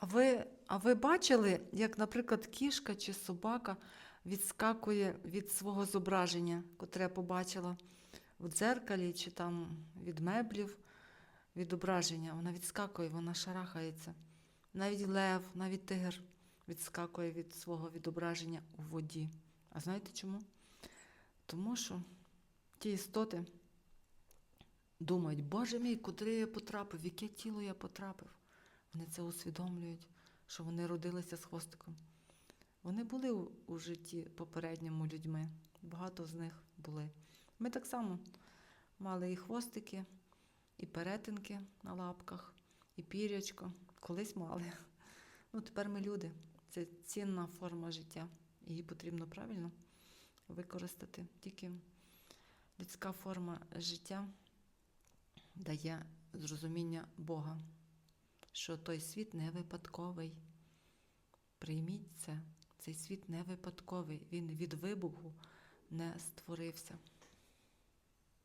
А ви, а ви бачили, як, наприклад, кішка чи собака відскакує від свого зображення, котре я побачила в дзеркалі чи там від меблів, відображення? Вона відскакує, вона шарахається. Навіть лев, навіть тигр відскакує від свого відображення у воді. А знаєте чому? Тому що ті істоти думають, Боже мій, куди я потрапив, в яке тіло я потрапив. Вони це усвідомлюють, що вони родилися з хвостиком. Вони були у, житті попередньому людьми. Багато з них були. Ми так само мали і хвостики, і перетинки на лапках, і пірячко. Колись мали. Ну, тепер ми люди. Це цінна форма життя. Її потрібно правильно використати. Тільки людська форма життя дає зрозуміння Бога, що той світ не випадковий. Прийміть це, цей світ не випадковий, він від вибуху не створився.